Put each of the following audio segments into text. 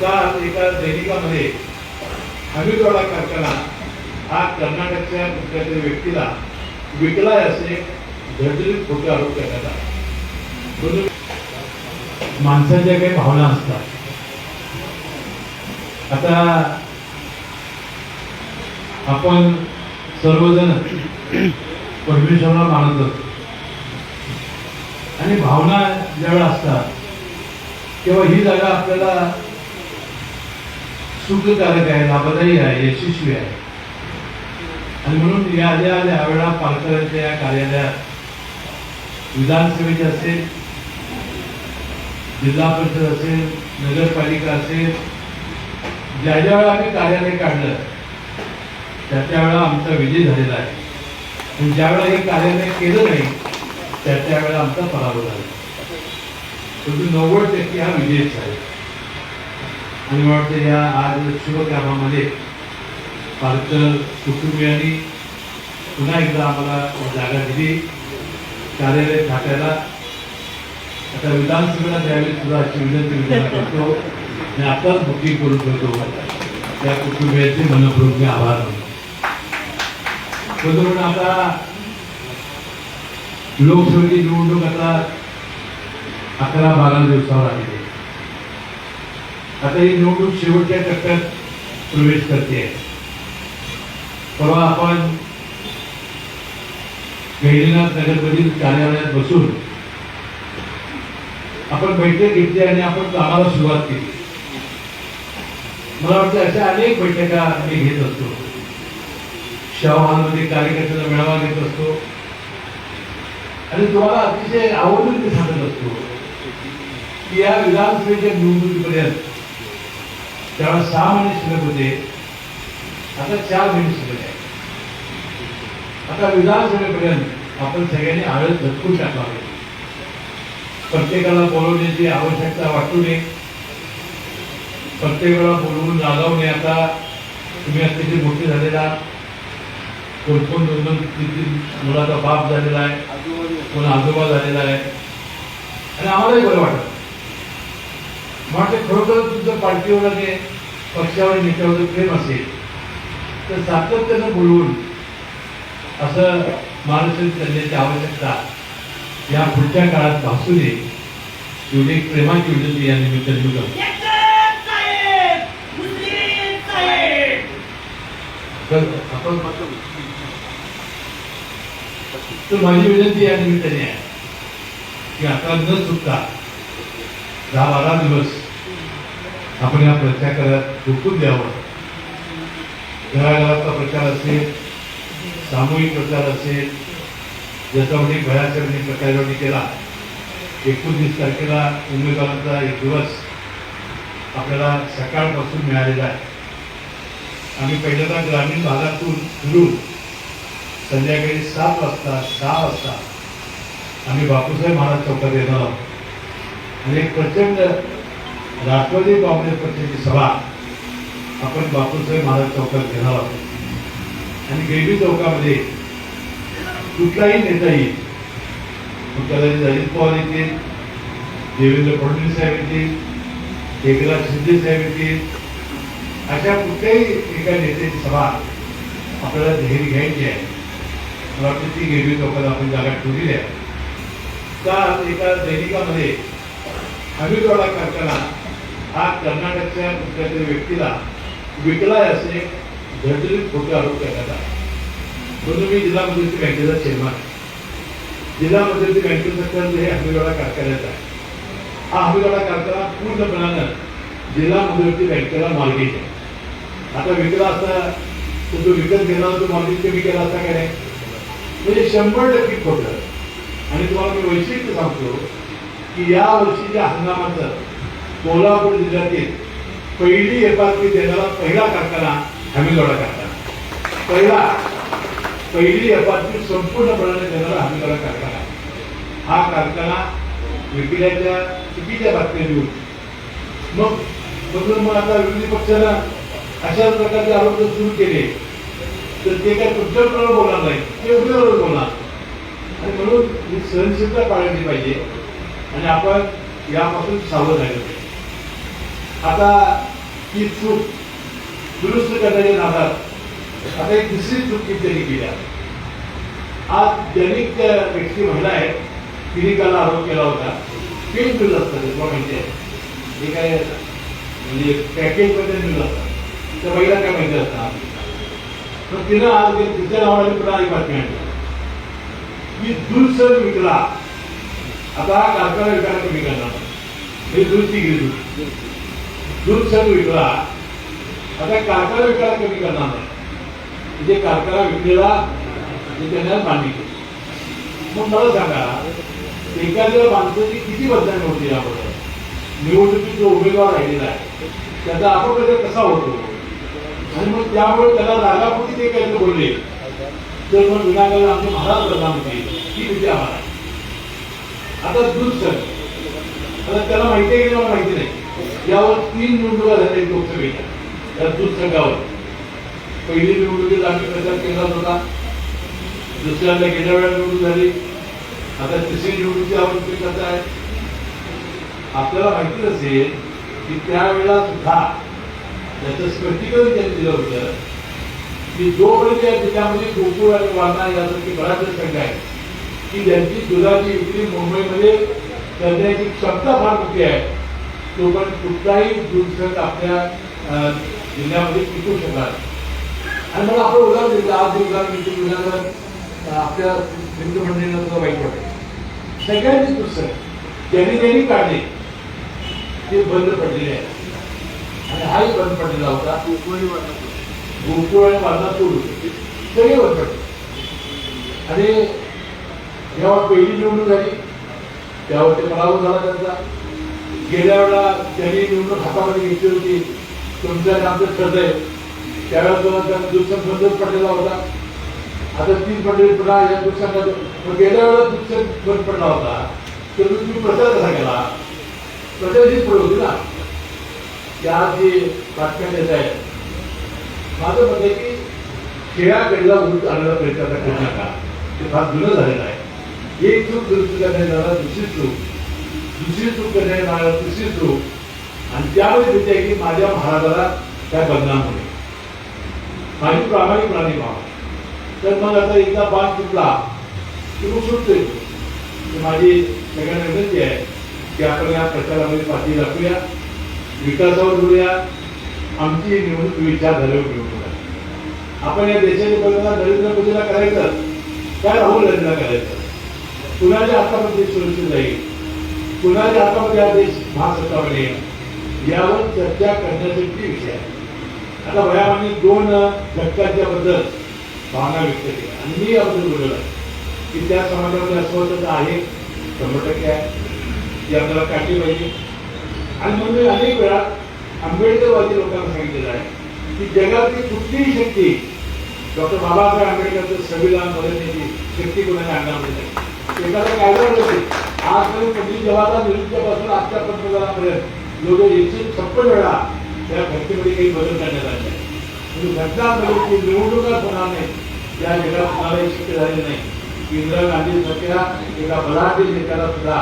काल एका दैनिकामध्ये हमीदवाडा कारखाना हा कर्नाटकच्या कुठल्या व्यक्तीला विकलाय असे धडधडीत खोटे आरोप करण्यात आले. म्हणून माणसाच्या काही भावना असतात आता आपण सर्वजण परमेश्वरला मानत असतो आणि भावना ज्यावेळेला असतात तेव्हा ही जागा आपल्याला सुखकारक आहे लाभदायी आहे यशस्वी आहे. आणि म्हणून या ज्या वेळा पालकरांच्या या कार्यालयात विधानसभेचे असेल जिल्हा परिषद असेल नगरपालिका असेल ज्या ज्या वेळा आम्ही कार्यालय काढलं त्या त्यावेळा आमचा विजय झालेला आहे. आणि ज्यावेळा हे कार्यालय केलं नाही त्या त्यावेळा आमचा पराभव झाला. परंतु नव्वद टक्के हा विजयच आहे. आणि वाटतं या आज शुभकामामध्ये पालकर कुटुंबियांनी पुन्हा एकदा आम्हाला जागा दिली. कार्यालय थाटायला. आता विधानसभेला त्यावेळी सुद्धा अशी विनंती विचार करतो. आणि आताच बुकिंग करून ठेवतो. त्या कुटुंबियांचे मनपूर्वक मी आभार म्हणून आता लोकसभेची निवडणूक आता अकरा बारा दिवसावर आली आहे. आता ही निवडणूक शेवटच्या टप्प्यात प्रवेश करते. परवा आपण गहिनीनाथ नगरमधील कार्यालयात बसून आपण बैठक घेतली आणि आपण कामाला सुरुवात केली. मला वाटतं अशा अनेक बैठका आम्ही घेत असतो. शहरामध्ये कार्यकर्त्यांचा मेळावा घेत असतो. आणि तुम्हाला अतिशय आवडून ते सांगत असतो की या विधानसभेच्या निवडणुकीपर्यंत त्यावेळेस सहा महिने शिल्लक होते. आता चार महिने शिल्लक आहे. आता विधानसभेपर्यंत आपण सगळ्यांनी आळस झटकून टाकला पाहिजे प्रत्येकाला बोलवण्याची आवश्यकता वाटू नये. प्रत्येकाला बोलवून लागावू नये आता. तुम्ही अतिशय मोठे झालेला कोण कोण दोन दोन तीन तीन मुलाचा बाप झालेला आहे. कोण आजोबा झालेला आहे. आणि आम्हालाही बरं वाटत. म्हणजे खरोखर तुमचं पार्टीवर आणि पक्षावर नेत्यावर प्रेम असेल तर सातत्यानं बोलवून असं मार्गदर्शन करण्याची आवश्यकता या पुढच्या काळात भासू नये एवढी प्रेमाची विनंती या निमित्ताने मी करतो तर माझी विनंती या निमित्ताने आहे की आता न चुकता दहा बारा दिवस आपण या प्रचाराला झोकून द्यावं. घराघराचा प्रचार असेल सामूहिक प्रचार असेल ज्याच्यामध्ये भयासाहेबांनी प्रचारवणी केला एकोणतीस तारखेला उमेदवारांचा एक दिवस आपल्याला सकाळपासून मिळालेला आहे. आम्ही पहिल्यांदा ग्रामीण भागातून फिरून संध्याकाळी सात वाजता सहा वाजता आम्ही बापूसाहेब महाराज चौकात येणार आहोत. आणि एक प्रचंड राष्ट्रवादी काँग्रेस पक्षाची सभा आपण बापूसाहेब महाराज चौकात घेणार आहोत. आणि गेली चौकामध्ये कुठलाही नेता येईल मग अजित पवार येतील देवेंद्र फडणवीस साहेब येतील एकनाथ शिंदे साहेब येतील. अशा कुठल्याही एका नेत्याची सभा आपल्याला धैर्य घ्यायची आहे. मला वाटतं ती गेली चौकात आपण जागा ठेवलेली आहे. का एका दैनिकामध्ये हमीदवाडा करताना हा कर्नाटकच्या कुठल्या तरी व्यक्तीला विकलाय असे झटलीत खोटे आरोप करण्यात आला. म्हणून मी जिल्हा मध्यवर्ती बँकेचा चेअरमॅन जिल्हा मध्यवर्ती बँकेचं कर्ज हे हमीदवाडा कारखान्यात आहे. हा हमीदवाडा कारखाना पूर्णपणानं जिल्हा मध्यवर्ती बँकेला मालकीच आहे. आता विकला असता तो जो विकत घेणार तो मालकी कमी केला असता काय नाही? म्हणजे शंभर टक्के खोटं. आणि तुम्हाला मी वैशिष्ट्य सांगतो की या वर्षीच्या हंगामाचं कोल्हापूर जिल्ह्यातील पहिली एफआरपी देणारा पहिला कारखाना हमीदवाडा कारखाना. पहिला पहिली एफआरपी संपूर्णपणाने देणारा हमीदवाडा कारखाना. हा कारखाना विकिल्याच्या चुकीच्या बातम्या देऊन मग म्हणून मग आता विरोधी पक्षानं अशा प्रकारचे आरोप जर सुरू केले तर ते काय तुमच्याबरोबर बोलणार नाही ते उद्याबरोबर बोलणार. आणि म्हणून ही सहनशीलता पाळली पाहिजे. आणि आपण यापासून सावध राहिलं. पाहिजे आता ही चूक दुरुस्त करण्याच्या नादात. आता एक दुसरी चूक ती त्यांनी केली आहे. आज जनिक व्यक्ती महिला आहे तिने काल आरोप केला होता. पेन मिळत असतं तुला माहिती आहे हे काय म्हणजे पॅकेजमध्ये मिळत असतात त्या महिला काय माहिती असतात. पण तिनं आज तिच्या नावाने पुन्हा एक बातमी आणली. की दूध सर विकला. आता हा कारखाना विकायला कमी करणार. हे दूधची गेली दूध दूध सर विकला आता कारखाना विकायला कमी करणार नाही. म्हणजे कारखाना विकलेला म्हणजे त्यांना मांडणी केली मग मला सांगा एखाद्या माणसाची किती बदनामी होती याबद्दल? निवडणुकीत जो उमेदवार राहिलेला आहे त्याचा अपप्रचार कसा होतो? आणि मग त्यामुळे त्याला रागापोटी ते काही बोलले? तर मग विनाकारण आमचे महाराज प्रधानमंत्री ही भीती आम्हाला आता दूध सर आता त्याला माहिती आहे की मला माहिती नाही? यावर तीन निवडणुका झाल्या लोकसभेच्या त्या दूध संघावर पहिली निवडणुकीत आम्ही प्रचार केला होता. दुसऱ्यांदा गेल्या वेळा निवडणूक झाली. आता तिसरी निवडणुकी आपण करत आहे. आपल्याला माहिती असेल की त्यावेळेला सुद्धा त्याचं स्पष्टीकरण त्यांनी दिलं होतं की जोपर्यंत या जिल्ह्यामध्ये गोकुळ आणि वारणा यासारखी बऱ्याच संघ आहेत की ज्यांची दुधाची विक्री मुंबईमध्ये करण्याची क्षमता फार मोठी आहे तोपर्यंत कुठलाही दूध संघ आपल्या जिल्ह्यामध्ये टिकू शकणार. आणि मला आपण उदाहरण दिलं आज उदाहरण ते उदाहरण आपल्या हिंदू मंडळींना सुद्धा वाईट वाटेल सगळ्यांनी पुस्तक ज्यांनी ज्यांनी काढले ते बंद पडलेले आहे आणि हाही बंद पडलेला होता. गोकुळ आणि सोडून सगळे बंद पडले. आणि जेव्हा पहिली निवडणूक झाली तेव्हा ते पराभव झाला त्यांचा. गेल्या वेळेला त्यांनी निवडणूक हातामध्ये घेतली होती. तुमचं आमचं ठरत आहे. त्यावेळेला तो त्यांना दुसरं बंदच पडलेला होता. आता तीन पडले पुन्हा या दुसऱ्यांना गेल्या वेळेला दुसरं बंद पडला होता. तर तुम्ही प्रचार कसा केला प्रचार हीच होती ना. त्या जे बातम्या देत आहेत. माझं मत आहे की खेळाकडला उलट आलेला प्रयत्न आता करू नका ते फार जुनं झालेलं आहे. एक चूक दुरुस्त करण्यात जाणार दुसरी चूक दुसरी चूक करण्यात जाणार तिसरी चूक. आणि त्यावेळी भीती आहे की माझ्या महाराजाला काय बदनाम होईल माझी प्रामाणिकपणाने भाव. तर मग आता एकदा बाण तुटला की मग सुटतोय. माझी सगळ्यांना विनंती आहे की आपण या प्रचारामध्ये पाठी दाखवूया विकासावर बोलूया आमची निवडणूक विचार निवडणूक आहे आपण या देशाच्या बदला नरेंद्र मोदीला करायचं? काय राहुल गांधीला करायचं? कुणाच्या हातामध्ये सुरक्षित राहील? कुणाच्या हातामध्ये हा देश भाग बनेल यावर चर्चा करण्यासाठी विषय आहे. आता वयामाने दोन घटकांच्या बद्दल भावना व्यक्त केल्या. आणि मी याबद्दल बोललो की त्या समाजामध्ये अस्वस्थता आहे शंभर टक्के आहे. ती आपल्याला काढली पाहिजे. आणि म्हणून मी अनेक वेळा आंबेडकरवादी लोकांना सांगितलेलं आहे की जगातली कुठलीही शक्ती डॉक्टर बाबासाहेब आंबेडकरचं संविधान बदलण्याची शक्ती कोणाच्या अंगामध्ये नाही. एखादा कायदा नसेल आजपर्यंत पंडित जवाहरलाल नेहरूच्यापासून आजच्या पंतप्रधानापर्यंत लोक एकशे छप्पन वेळा त्या घटनेमध्ये काही बदल करण्यात आले आहे. म्हणजे घटना होणार नाही त्या जगात कुणालाही शक्य झाले नाही. इंदिरा गांधी सारख्या एका बलाढ्य नेत्याला सुद्धा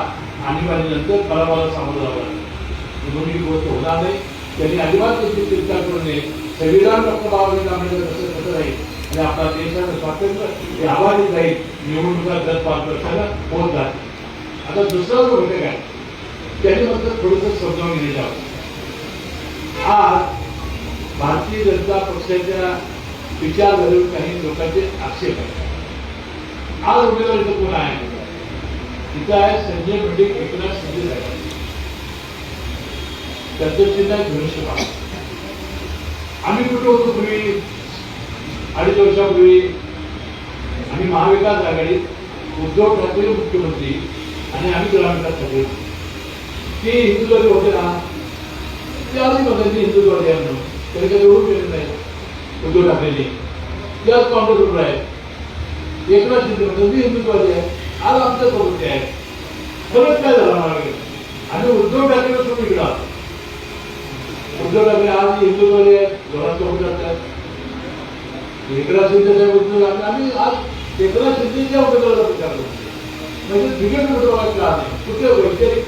आणीबाणीनंतर पराभवाला सामोरं जावं लागलं. म्हणून ही गोष्ट होणार नाही. त्यांनी अजिबात त्याची चिंता करू नये. संविधान डॉक्टर बाबासाहेब आंबेडकर कसं कसं राहील आणि आपला देशाचं स्वातंत्र्य हे आवाजीत राहील निवडणुका दर पाच वर्षाला होत जाते आता दुसरा जो घटक आहे त्याने मात्र थोडस समजावून घेण्यात यावं आज भारतीय जनता पक्षाच्या विचारधारेवर काही लोकांचे आक्षेप आहेत. आज उमेदवार इथं कोण आहे? तिथं आहे संजय मंडे एकनाथ शिंदे साहेब. त्यांचं चिन्ह आहे धनुष्यबाण आम्ही कुठे होतो पूर्वी? अडीच वर्षापूर्वी. आम्ही महाविकास आघाडीत उद्धव ठाकरे मुख्यमंत्री आणि आम्ही तुला म्हणतात सगळे. ते हिंदुत्वादी होते ना ते आधी बघायचे हिंदुत्वादी आहे म्हणून. तरी कधी एवढं केलं नाही. उद्धव ठाकरेने. त्याच काँग्रेस उभं आहे. एकनाथ शिंदे म्हणतात मी हिंदुत्वादी आहे. आज आमचं प्रवृत्ती आहे खरंच काय झाला मागे आणि उद्धव ठाकरे सोबत इकडा उद्धव ठाकरे आज हिंदुत्वादी आहेत जोरात सोबत जातात एकनाथ शिंदे साहेब उद्धव आम्ही आज एकनाथ शिंदेच्या उमेदवाराचा प्रचार करतो म्हणजे बिगट उमेदवार का कुठे वैचारिक?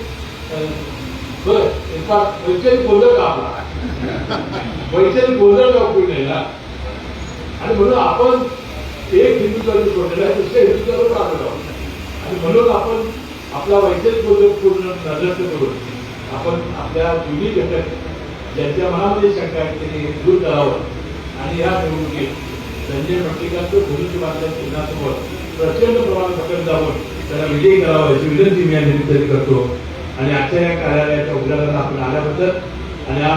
वैचारिक गोंधळ का आपला वैचारिक गोंधळ का उपयोग नाही ना? आणि म्हणून आपण एक हिंदुत्वाचं सोडलेला आहे दुसऱ्या हिंदुत्वावर राहतो आणि म्हणून आपण आपला वैचारिक गोंधळ पूर्ण नजरस्त करून आपण आपल्या जुनी घटक ज्यांच्या मनामध्ये शंका आहे त्यांनी दूर करावं. आणि या निवडणुकीत संजय मंडलिकांचं भूमिके बांधल्या चिन्हासमोर प्रचंड प्रमाणात पकड जाऊन त्याला विजयी करावं याची विनंती मी या निमित्ताने करतो. आणि आजच्या या कार्यालयाच्या उद्घाटनाला आपण आल्याबद्दल आणि हा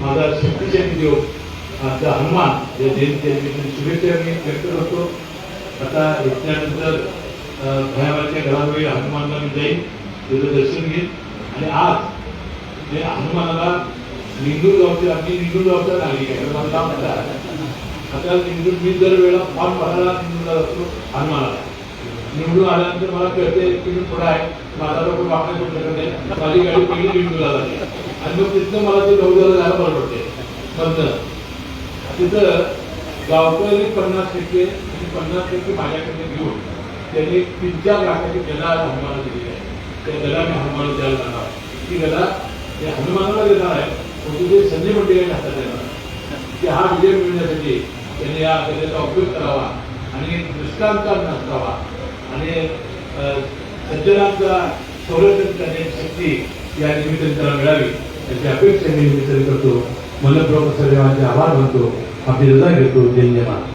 माझा शक्तिशाली देव आमचा हनुमान या जयंती शुभेच्छा मी व्यक्त करतो. आता इथल्यानंतर भयाबाच्या घरावेळी हनुमानला मी जाईन त्याचं दर्शन घेईन. आणि आज जे हनुमानाला निंदूर गावचे आमची निंदूर गावचा नागरिक आहे तर मला म्हणतात आता निवडून मी दर वेळा फॉर्म भरायला निवडला जातो हनुमानाला निवडून आल्यानंतर मला कळते की मी पुढे आहे. माझा लोक वापर करू शकत नाही माझी गाडी पहिली निवडून जाते. आणि मग तिथनं मला ते नवदाला जायला बरं पडते बंद. तिथं गावकरी पन्नास टक्के आणि पन्नास टक्के माझ्याकडे घेऊन त्यांनी तीन चार लाखाची गदा हनुमानाला दिली आहे. त्या गदा मी हनुमान द्यायला जाणार. ती गदा ते हनुमानाला देणार आहे. पण तुझे संजय मंडळी हातात देणार की हा विजय मिळण्यासाठी त्यांनी या गदेचा उपयोग करावा आणि दृष्टांत नसावा. आणि सज्जनांचा संरक्षण करण्याची शक्ती या निमित्ताने त्याला मिळावी. याची अपेक्षा मी निमित्ताने करतो. मनपूर्वक सर्वांचे आभार मानतो. आपली रजा घेतो. जय जमा